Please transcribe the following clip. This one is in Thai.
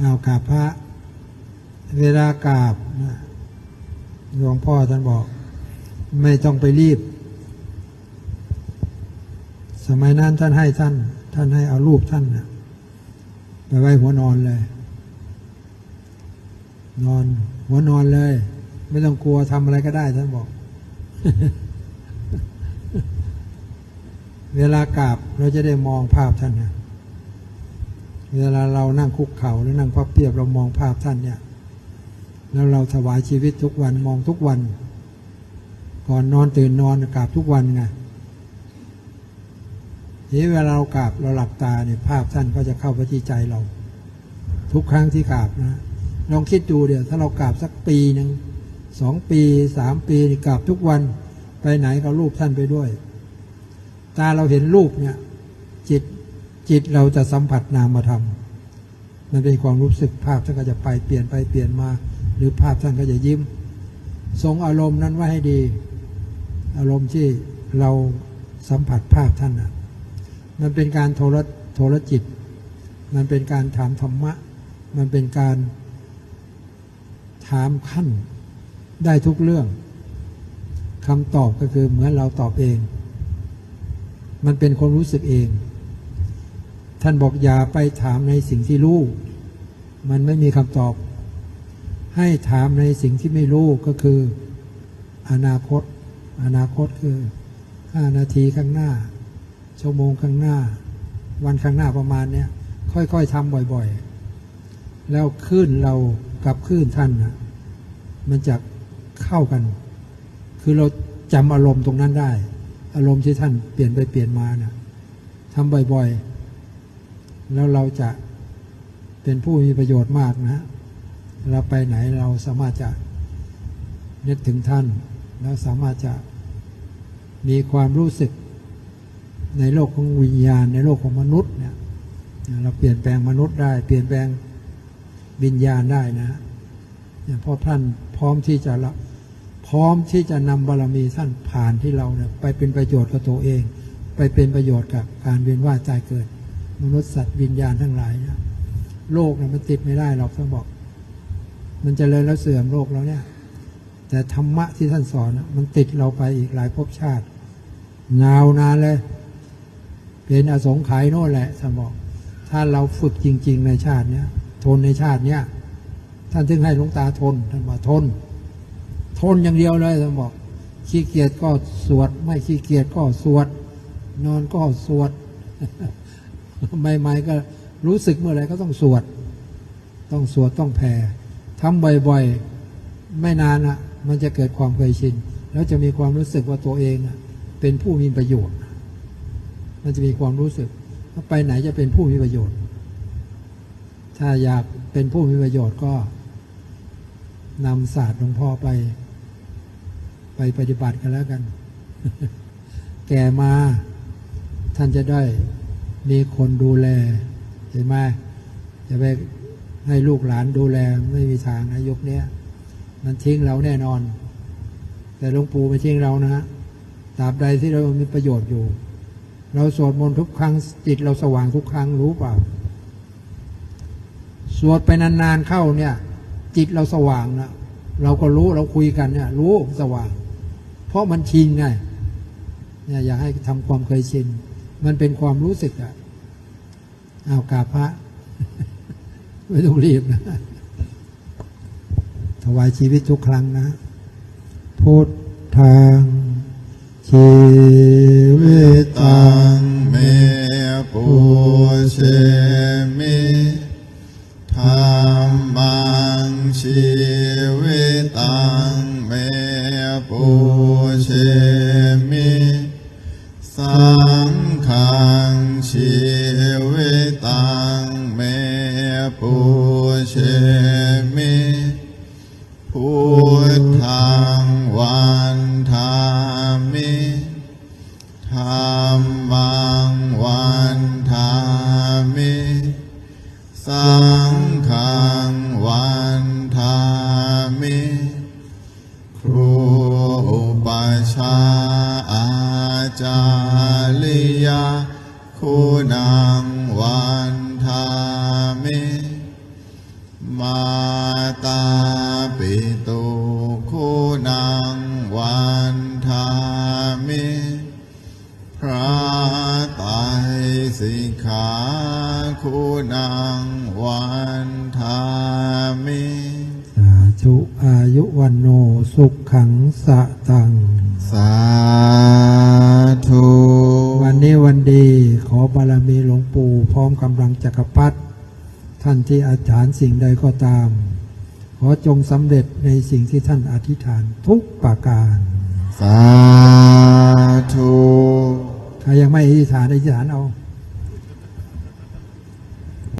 เอากราบพระ เวลากราบหลวงพ่อท่านบอก ไม่ต้องไปรีบ สมัยนั้นท่านให้ท่าน ท่านให้เอารูปท่านนะไปไว้หัวนอนเลย นอน หัวนอนเลย ไม่ต้องกลัวทำอะไรก็ได้ท่านบอก เวลากราบเราจะได้มองภาพท่านนะ เวลาเรานั่งคุกเข่าหรือนั่งพับเพียบเรามองภาพท่านเนี่ย แล้วเราถวายชีวิตทุกวันมองทุกวัน ก่อนนอนตื่นนอนกราบทุกวันไงทีเวลาเรากราบเราหลับตาเนี่ยภาพท่านก็จะเข้าไปที่ใจเรา ทุกครั้งที่กราบนะลองคิดดูเดี๋ยวถ้าเรากราบสักปีหนึ่งสองปีสามปีกราบทุกวันไปไหนก็รูปท่านไปด้วย ตาเราเห็นรูปเนี่ย จิต จิตเราจะสัมผัสนามธรรมมันเป็นความรู้สึกภาพท่านก็จะไปเปลี่ยนไปเปลี่ยนมา หรือภาพท่านก็จะยิ้ม ทรงอารมณ์นั้นไว้ให้ดี อารมณ์ที่เราสัมผัสภาพท่านนะมันเป็นการโทรโทรจิต มันเป็นการถามธรรมะ มันเป็นการถามขั้นได้ทุกเรื่องคำตอบก็คือเหมือนเราตอบเอง มันเป็นความรู้สึกเอง ท่านบอกอย่าไปถามในสิ่งที่รู้ มันไม่มีคำตอบ ให้ถามในสิ่งที่ไม่รู้ก็คือ อนาคต อนาคตคือห้านาทีข้างหน้า ชั่วโมงข้างหน้า วันข้างหน้าประมาณเนี้ยค่อยๆทำบ่อยๆ แล้วคลื่นเรากับคลื่นท่านนะมันจะเข้ากัน คือเราจำอารมณ์ตรงนั้นได้ อารมณ์ที่ท่านเปลี่ยนไปเปลี่ยนมานะทำบ่อยๆ แล้วเราจะเป็นผู้มีประโยชน์มากนะ เราไปไหนเราสามารถจะนึกถึงท่าน แล้วสามารถจะมีความรู้สึกในโลกของวิญญาณ ในโลกของมนุษย์เนี่ยเราเปลี่ยนแปลงมนุษย์ได้ เปลี่ยนแปลงวิญญาณได้นะเนี่ยพราะท่านพร้อมที่จะละพร้อมที่จะนำบารมีท่านผ่านที่เราเนี่ยไปเป็นประโยชน์กับตัวเอง ไปเป็นประโยชน์กับการเวียนว่ายตายเกิด มนุษย์สัตว์วิญญาณทั้งหลายเนี่ยโลกเนี่ยมันติดไม่ได้หรอกท่านบอก มันจเจริญแล้วเสื่อมโลกแล้วเนี่ย แต่ธรรมะที่ท่านสอนมันติดเราไปอีกหลายภพชาติยาวนานเลย เป็นอสงไขยโน่นแหละท่านบอก ถ้าเราฝึกจริง ๆ ในชาติเนี้ยทนในชาติเนี้ยท่านถึงให้หลวงตาทนท่านบอกทน ทนอย่างเดียวเลยท่านบอก ขี้เกียจก็สวด ไม่ขี้เกียจก็สวด นอนก็สวด ใหม่ๆก็รู้สึกเมื่อไรก็ต้องสวด ต้องสวดต้องแผ่ทำบ่อยๆ ไม่นานอะ มันจะเกิดความเคยชิน แล้วจะมีความรู้สึกว่าตัวเองเป็นผู้มีประโยชน์ มันจะมีความรู้สึกว่าไปไหนจะเป็นผู้มีประโยชน์ ถ้าอยากเป็นผู้มีประโยชน์ก็นำศาสตร์หลวงพ่อไป ไปปฏิบัติกันแล้วกัน แก่มาท่านจะได้ มีคนดูแล เห็นไหมจะไปให้ลูกหลานดูแลไม่มีทางนะยุคนี้มันทิ้งเราแน่นอน แต่หลวงปู่ไม่ทิ้งเรานะฮะตราบใดที่เรามีประโยชน์อยู่ เราสวดมนต์ทุกครั้งจิตเราสว่างทุกครั้งรู้เปล่า สวดไปนานๆเข้าเนี่ย จิตเราสว่างนะเราก็รู้เราคุยกันเนี่ย รู้สว่าง เพราะมันชินไงเนี่ยอยากให้ทำความเคยชิน มันเป็นความรู้สึกอะเอากาพระไม่ต้องรีบนะ ถวายชีวิตทุกครั้งนะ พุทธังชีวิตังเมปุเชมิธรรมังชีวิตังเมปุเชมิ สั งฆังชีวิตังเมปุเชมิพุทธังวันธามิธรรมังวันธามิสังฆังวันธามิครูอุปชาอาจาร คุณังวันธามิมาตาปิตุคุณังวันทามิพระไตรสิกขาคุณังวันทามิสาธุอายุวันโนสุขขังสะตัง สาธุ วันนี้วันดี อมกำลังจักรพรรดิท่านที่อธิษฐานสิ่งใดก็ตาม ขอจงสำเร็จในสิ่งที่ท่านอธิษฐานทุกประการ สาธุ ใครยังไม่อธิษฐานอธิษฐานเอาส